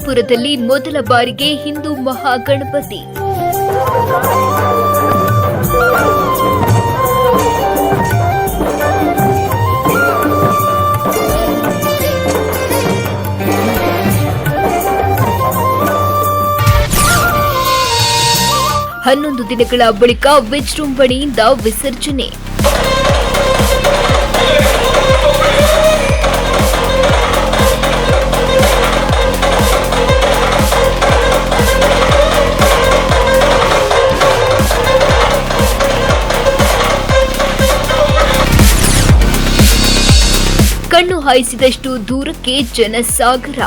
ಸುರಪುರದಲ್ಲಿ ಮೊದಲ ಬಾರಿಗೆ ಹಿಂದೂ ಮಹಾಗಣಪತಿ. ಹನ್ನೊಂದು ದಿನಗಳ ಬಳಿಕ ವಿಜೃಂಭಣೆಯಿಂದ ವಿಸರ್ಜನೆ. ಕಣ್ಣು ಹಾಯಿಸಿದಷ್ಟು ದೂರಕ್ಕೆ ಜನಸಾಗರ.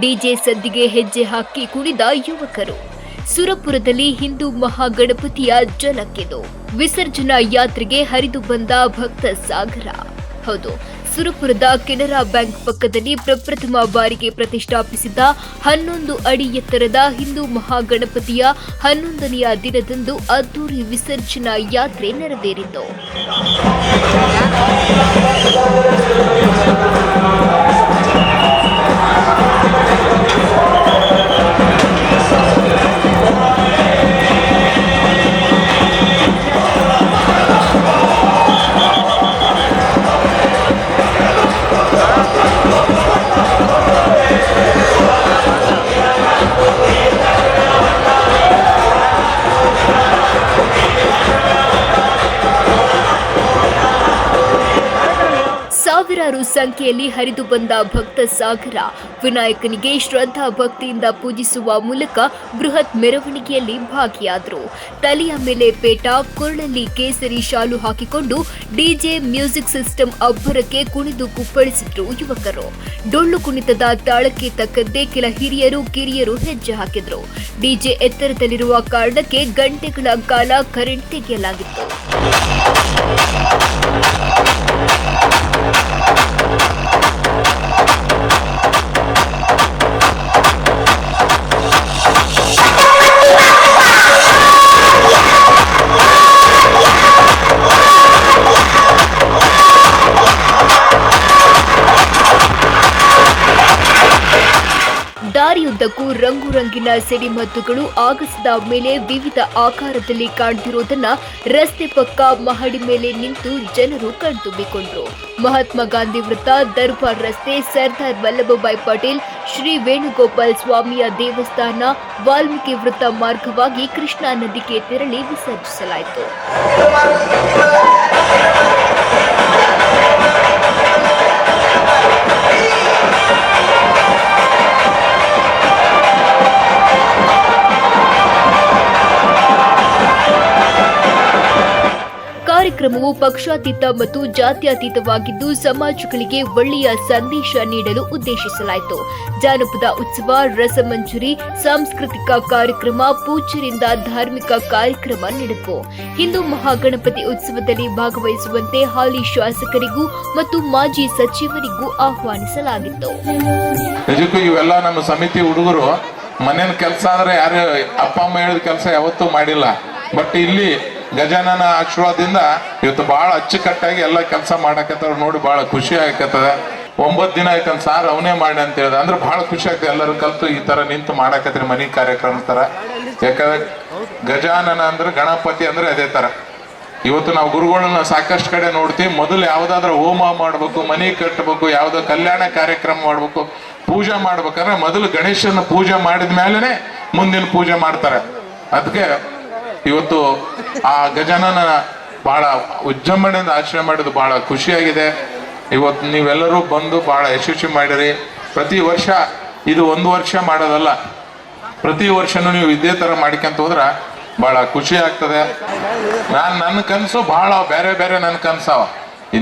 ಡಿಜೆ ಸದ್ದಿಗೆ ಹೆಜ್ಜೆ ಹಾಕಿ ಕುಣಿದ ಯುವಕರು. ಸುರಪುರದಲ್ಲಿ ಹಿಂದೂ ಮಹಾಗಣಪತಿಯ ಜಲಕ್ಕಿದು ವಿಸರ್ಜನಾ ಯಾತ್ರೆಗೆ ಹರಿದು ಬಂದ ಭಕ್ತ ಸಾಗರ. ಹೌದು, ಸುರಪುರದ ಕೆನರಾ ಬ್ಯಾಂಕ್ ಪಕ್ಕದಲ್ಲಿ ಪ್ರಪ್ರಥಮ ಬಾರಿಗೆ ಪ್ರತಿಷ್ಠಾಪಿಸಿದ್ದ ಹನ್ನೊಂದು ಅಡಿ ಎತ್ತರದ ಹಿಂದೂ ಮಹಾಗಣಪತಿಯ ಹನ್ನೊಂದನೆಯ ದಿನದಂದು ಅದ್ದೂರಿ ವಿಸರ್ಜನಾ ಯಾತ್ರೆ ನೆರವೇರಿತು. ಸಾವಿರಾರು ಸಂಖ್ಯೆಯಲ್ಲಿ ಹರಿದು ಬಂದ ಭಕ್ತ ಸಾಗರ. ವಿನಾಯಕನಿಗೆ ಶ್ರದ್ಧಾ ಭಕ್ತಿಯಿಂದ ಪೂಜಿಸುವ ಮೂಲಕ ಬೃಹತ್ ಮೆರವಣಿಗೆಯಲ್ಲಿ ಭಾಗಿಯಾದರು. ತಲೆಯ ಮೇಲೆ ಪೇಟ, ಕೊರಳಲ್ಲಿ ಕೇಸರಿ ಶಾಲು ಹಾಕಿಕೊಂಡು ಡಿಜೆ ಮ್ಯೂಸಿಕ್ ಸಿಸ್ಟಮ್ ಅಬ್ಬರಕ್ಕೆ ಕುಣಿದು ಕುಪ್ಪಳಿಸಿದ್ರು ಯುವಕರು. ಡೊಳ್ಳು ಕುಣಿತದ ತಾಳಕ್ಕೆ ತಕ್ಕಂತೆ ಕೆಲ ಹಿರಿಯರು, ಕಿರಿಯರು ಹೆಜ್ಜೆ ಹಾಕಿದ್ರು. ಡಿಜೆ ಎತ್ತರದಲ್ಲಿರುವ ಕಾರಣಕ್ಕೆ ಗಂಟೆಗಳ ಕಾಲ ಕರೆಂಟ್ ತೆಗೆಯಲಾಗಿತ್ತು. Thank you. ದಾರಿಯುದ್ದಕ್ಕೂ ರಂಗು ರಂಗಿನ ಸಿಡಿಮದ್ದುಗಳು ಆಗಸದ ಮೇಲೆ ವಿವಿಧ ಆಕಾರದಲ್ಲಿ ಕಾಣ್ತಿರೋದನ್ನ ರಸ್ತೆ ಪಕ್ಕ ಮಹಡಿ ಮೇಲೆ ನಿಂತು ಜನರು ಕಣ್ತುಂಬಿಕೊಂಡ್ರು. ಮಹಾತ್ಮ ಗಾಂಧಿ ವೃತ್ತ ದರ್ಬಾರ್ ರಸ್ತೆ ಸರ್ದಾರ್ ವಲ್ಲಭಭಾಯ್ ಪಟೇಲ್, ಶ್ರೀ ವೇಣುಗೋಪಾಲ್ ಸ್ವಾಮಿಯ ದೇವಸ್ಥಾನ, ವಾಲ್ಮೀಕಿ ವೃತ್ತ ಮಾರ್ಗವಾಗಿ ಕೃಷ್ಣಾ ನದಿಗೆ ತೆರಳಿ ವಿಸರ್ಜಿಸಲಾಯಿತು. ಕಾರ್ಯಕ್ರಮವು ಪಕ್ಷಾತೀತ ಮತ್ತು ಜಾತ್ಯತೀತವಾಗಿದ್ದು ಸಮಾಜಗಳಿಗೆ ಒಳ್ಳೆಯ ಸಂದೇಶ ನೀಡಲು ಉದ್ದೇಶಿಸಲಾಯಿತು. ಜಾನಪದ ಉತ್ಸವ, ರಸಮಂಜರಿ, ಸಾಂಸ್ಕೃತಿಕ ಕಾರ್ಯಕ್ರಮ ಪೂಜರಿಂದ ಧಾರ್ಮಿಕ ಕಾರ್ಯಕ್ರಮ ನಡೆದವು ಹಿಂದೂ ಮಹಾಗಣಪತಿ ಉತ್ಸವದಲ್ಲಿ ಭಾಗವಹಿಸುವಂತೆ ಹಾಲಿ ಶಾಸಕರಿಗೂ ಮತ್ತು ಮಾಜಿ ಸಚಿವರಿಗೂ ಆಹ್ವಾನಿಸಲಾಗಿತ್ತು. ನಿಜಕ್ಕೂ ಇವೆಲ್ಲ ನಮ್ಮ ಸಮಿತಿ ಹುಡುಗರು ಮನೇನ ಕೆಲಸ ಅಂದ್ರೆ ಯಾರು ಅಪ್ಪ ಅಮ್ಮ ಹೇಳಿದ ಕೆಲಸ ಯಾವತ್ತೂ ಮಾಡಿಲ್ಲ. ಬಟ್ ಇಲ್ಲಿ ಗಜಾನನ ಆಶೀರ್ವಾದದಿಂದ ಇವತ್ತು ಬಹಳ ಅಚ್ಚುಕಟ್ಟಾಗಿ ಎಲ್ಲ ಕೆಲಸ ಮಾಡಕತ್ತಾರ ನೋಡಿ ಬಹಳ ಖುಷಿ ಆಗಕತ್ತದ. ಒಂಬತ್ತು ದಿನ ಆಯ್ತಂತ ಸಾರ್ ಅವನೇ ಮಾಡಿ ಅಂತ ಹೇಳಿದ. ಅಂದ್ರೆ ಬಹಳ ಖುಷಿ ಆಗ್ತದೆ. ಎಲ್ಲರೂ ಕಲ್ತು ಈ ತರ ನಿಂತು ಮಾಡಕತ್ರಿ ಮನಿ ಕಾರ್ಯಕ್ರಮ ತರ. ಯಾಕಂದ್ರೆ ಗಜಾನನ ಅಂದ್ರೆ ಗಣಪತಿ ಅಂದ್ರೆ ಅದೇ ತರ. ಇವತ್ತು ನಾವು ಗುರುಗಳನ್ನ ಸಾಕಷ್ಟು ಕಡೆ ನೋಡ್ತೀವಿ. ಮೊದಲು ಯಾವ್ದಾದ್ರು ಹೋಮ ಮಾಡ್ಬೇಕು, ಮನೆ ಕಟ್ಟಬೇಕು ಯಾವ್ದೋ ಕಲ್ಯಾಣ ಕಾರ್ಯಕ್ರಮ ಮಾಡ್ಬೇಕು, ಪೂಜೆ ಮಾಡ್ಬೇಕಂದ್ರೆ ಮೊದಲು ಗಣೇಶನ ಪೂಜೆ ಮಾಡಿದ ಮೇಲೆನೆ ಮುಂದಿನ ಪೂಜೆ ಮಾಡ್ತಾರೆ. ಅದಕ್ಕೆ ಇವತ್ತು ಆ ಗಜಾನನ ಬಹಳ ಉಜ್ಜಂಬಣೆಯಿಂದ ಆಚರಣೆ ಮಾಡಿದ್ದು ಬಹಳ ಖುಷಿಯಾಗಿದೆ. ಇವತ್ತು ನೀವೆಲ್ಲರೂ ಬಂದು ಬಹಳ ಯಶಸ್ವಿ ಮಾಡಿರಿ. ಪ್ರತಿ ವರ್ಷ ಇದು ಒಂದು ವರ್ಷ ಮಾಡೋದಲ್ಲ, ಪ್ರತಿ ವರ್ಷನೂ ನೀವು ಇದೇ ಥರ ಮಾಡ್ಕೊಂತ ಹೋದ್ರೆ ಬಹಳ ಖುಷಿ ಆಗ್ತದೆ. ನಾನು ನನ್ನ ಕನಸು ಬಹಳ ಬೇರೆ ಬೇರೆ ನನ್ನ ಕನಸವ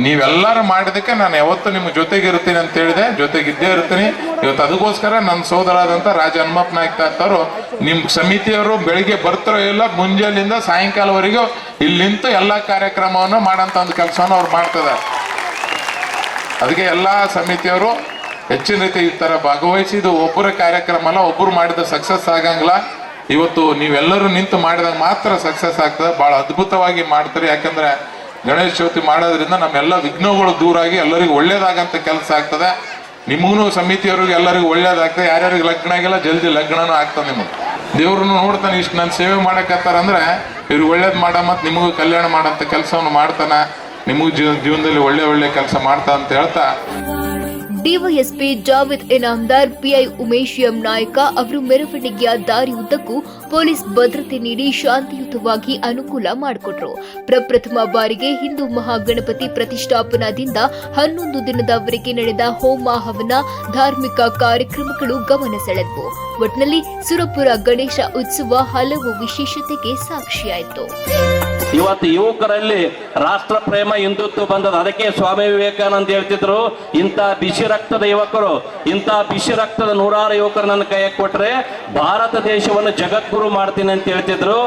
ನೀವೆಲ್ಲರೂ ಮಾಡಿದಕ್ಕೆ ನಾನು ಯಾವತ್ತು ನಿಮ್ಮ ಜೊತೆಗೆ ಇರ್ತೀನಿ ಅಂತ ಹೇಳಿದೆ. ಜೊತೆಗೆ ಇದ್ದೇ ಇರ್ತೀನಿ ಇವತ್ತು ಅದಕ್ಕೋಸ್ಕರ ನನ್ನ ಸೋದರಾದಂಥ ರಾಜ ಹನುಮಪ್ಪ ನಾಯ್ಕ ಅಂತವ್ರು ನಿಮ್ ಸಮಿತಿಯವರು ಬೆಳಿಗ್ಗೆ ಬರ್ತಾರೋ ಇಲ್ಲ, ಮುಂಜಾನೆಯಿಂದ ಸಾಯಂಕಾಲವರೆಗೂ ಇಲ್ಲಿ ನಿಂತು ಎಲ್ಲ ಕಾರ್ಯಕ್ರಮವನ್ನು ಮಾಡೋಂಥ ಒಂದು ಕೆಲಸವನ್ನು ಅವ್ರು ಮಾಡ್ತಿದ್ದಾರೆ. ಅದಕ್ಕೆ ಎಲ್ಲ ಸಮಿತಿಯವರು ಹೆಚ್ಚಿನ ರೀತಿ ಈ ಥರ ಭಾಗವಹಿಸಿ, ಇದು ಒಬ್ಬರ ಕಾರ್ಯಕ್ರಮ ಅಲ್ಲ, ಒಬ್ಬರು ಮಾಡಿದ ಸಕ್ಸಸ್ ಆಗಂಗಿಲ್ಲ. ಇವತ್ತು ನೀವೆಲ್ಲರೂ ನಿಂತು ಮಾಡಿದಾಗ ಮಾತ್ರ ಸಕ್ಸಸ್ ಆಗ್ತದೆ. ಭಾಳ ಅದ್ಭುತವಾಗಿ ಮಾಡ್ತಾರೆ. ಯಾಕಂದ್ರೆ ಗಣೇಶ ಚೌತಿ ಮಾಡೋದ್ರಿಂದ ನಮ್ಮೆಲ್ಲ ವಿಘ್ನಗಳು ದೂರ ಆಗಿ ಎಲ್ಲರಿಗೂ ಒಳ್ಳೇದಾಗಂತ ಕೆಲಸ ಆಗ್ತದೆ. ನಿಮಗೂ ಸಮಿತಿಯವ್ರಿಗೆ ಎಲ್ಲರಿಗೂ ಒಳ್ಳೇದಾಗ್ತದೆ. ಯಾರ್ಯಾರಿಗೆ ಲಗ್ನ ಆಗಿಲ್ಲ, ಜಲ್ದಿ ಲಗ್ನನೂ ಆಗ್ತದೆ ನಿಮಗೆ. ದೇವ್ರನ್ನು ನೋಡ್ತಾನೆ, ಇಷ್ಟು ನಾನು ಸೇವೆ ಮಾಡಕತ್ತಾರ ಅಂದ್ರೆ ಇವ್ರು ಒಳ್ಳೇದು ಮಾಡ ಮತ್ತು ನಿಮಗೂ ಕಲ್ಯಾಣ ಮಾಡಂತ ಕೆಲಸವನ್ನು ಮಾಡ್ತಾನೆ. ನಿಮಗೂ ಜೀವ ಜೀವನದಲ್ಲಿ ಒಳ್ಳೆ ಒಳ್ಳೆ ಕೆಲಸ ಮಾಡ್ತಾ ಅಂತ ಹೇಳ್ತಾ. DYSP Javed Inamdar PI Umesh M Naik ಅವರು ಮೆರವಣಿಗೆಯ ದಾರಿಯುದ್ದಕ್ಕೂ ಪೊಲೀಸ್ ಭದ್ರತೆ ನೀಡಿ ಶಾಂತಿಯುತವಾಗಿ ಅನುಕೂಲ ಮಾಡಿಕೊಟ್ರು. ಪ್ರಪ್ರಥಮ ಬಾರಿಗೆ ಹಿಂದೂ ಮಹಾಗಣಪತಿ ಪ್ರತಿಷ್ಠಾಪನಾದಿಂದ ಹನ್ನೊಂದು ದಿನದವರೆಗೆ ನಡೆದ ಹೋಮ ಹವನ ಧಾರ್ಮಿಕ ಕಾರ್ಯಕ್ರಮಗಳು ಗಮನ ಸೆಳೆದವು. ಒಟ್ನಲ್ಲಿ ಸುರಪುರ ಗಣೇಶ ಉತ್ಸವ ಹಲವು ವಿಶೇಷತೆಗೆ ಸಾಕ್ಷಿಯಾಯಿತು. ಇವತ್ತು ಯುವಕರಲ್ಲಿ ರಾಷ್ಟ್ರ ಪ್ರೇಮ ಹಿಂದುತ್ವ ಬಂದದ ಅದಕ್ಕೆ ಸ್ವಾಮಿ ವಿವೇಕಾನಂದ ಹೇಳ್ತಿದ್ರು, ಇಂಥ ಬಿಸಿ ರಕ್ತದ ಯುವಕರು, ಇಂಥ ಬಿಸಿ ರಕ್ತದ ನೂರಾರು ಯುವಕರು ನನ್ನ ಕೈಯಾಗ ಕೊಟ್ರೆ ಭಾರತ ದೇಶವನ್ನು ಜಗದ್ಗುರು ಮಾಡ್ತೀನಿ ಅಂತ ಹೇಳ್ತಿದ್ರು.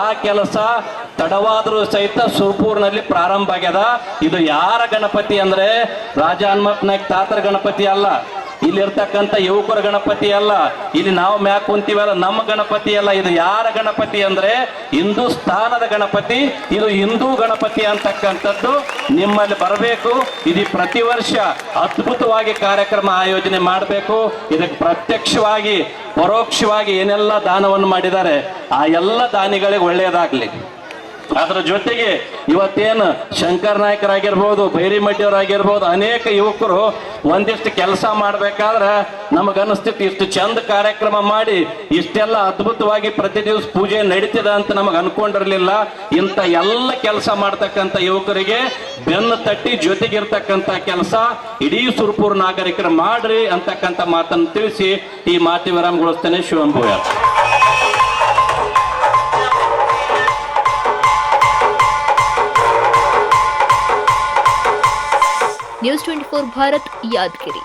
ಆ ಕೆಲಸ ತಡವಾದರೂ ಸಹಿತ ಸುರ್ಪೂರ್ನಲ್ಲಿ ಪ್ರಾರಂಭ ಆಗ್ಯದ. ಇದು ಯಾರ ಗಣಪತಿ ಅಂದ್ರೆ ರಾಜ ಹನುಮಪ್ಪ ನಾಯ್ಕ ತಾತರ ಗಣಪತಿ ಅಲ್ಲ. ಇಲ್ಲಿರ್ತಕ್ಕಂಥ ಯುವಕರ ಗಣಪತಿ ಅಲ್ಲ. ಇಲ್ಲಿ ನಾವು ಮ್ಯಾಕ್ ಕುಂತೀವಲ್ಲ, ನಮ್ಮ ಗಣಪತಿ ಅಲ್ಲ. ಇದು ಯಾರ ಗಣಪತಿ ಅಂದ್ರೆ ಹಿಂದೂಸ್ತಾನದ ಗಣಪತಿ, ಇದು ಹಿಂದೂ ಗಣಪತಿ ಅಂತಕ್ಕಂಥದ್ದು. ನಿಮ್ಮಲ್ಲಿ ಬರಬೇಕು. ಇದು ಪ್ರತಿ ವರ್ಷ ಅದ್ಭುತವಾಗಿ ಕಾರ್ಯಕ್ರಮ ಆಯೋಜನೆ ಮಾಡಬೇಕು. ಇದಕ್ಕೆ ಪ್ರತ್ಯಕ್ಷವಾಗಿ, ಪರೋಕ್ಷವಾಗಿ ಏನೆಲ್ಲ ದಾನವನ್ನು ಮಾಡಿದ್ದಾರೆ, ಆ ಎಲ್ಲ ದಾನಿಗಳಿಗೆ ಒಳ್ಳೆಯದಾಗ್ಲಿ. ಅದರ ಜೊತೆಗೆ ಇವತ್ತೇನು ಶಂಕರ್ ನಾಯಕರಾಗಿರ್ಬೋದು ಭೈರಿಮಠಿಯವರಾಗಿರ್ಬೋದು ಅನೇಕ ಯುವಕರು ಒಂದಿಷ್ಟು ಕೆಲಸ ಮಾಡ್ಬೇಕಾದ್ರೆ ನಮಗನ್ನಿಸ್ತಿತ್ತು ಇಷ್ಟು ಚಂದ ಕಾರ್ಯಕ್ರಮ ಮಾಡಿ, ಇಷ್ಟೆಲ್ಲ ಅದ್ಭುತವಾಗಿ ಪ್ರತಿ ದಿವಸ ಪೂಜೆ ನಡೀತದ ಅಂತ ನಮಗೆ ಅನ್ಕೊಂಡಿರಲಿಲ್ಲ. ಇಂಥ ಎಲ್ಲ ಕೆಲಸ ಮಾಡ್ತಕ್ಕಂಥ ಯುವಕರಿಗೆ ಬೆನ್ನು ತಟ್ಟಿ ಜೊತೆಗಿರ್ತಕ್ಕಂಥ ಕೆಲಸ, ಇಡೀ ಸುರ್ಪುರ್ ನಾಗರಿಕರು ಮಾಡ್ರಿ ಅಂತಕ್ಕಂಥ ಮಾತನ್ನು ತಿಳಿಸಿ ಈ ಮಾತಿ ವಿರಾಮಗೊಳಿಸ್ತೇನೆ. ಶಿವಂಭೂಯ news twenty four Bharat Yadagiri.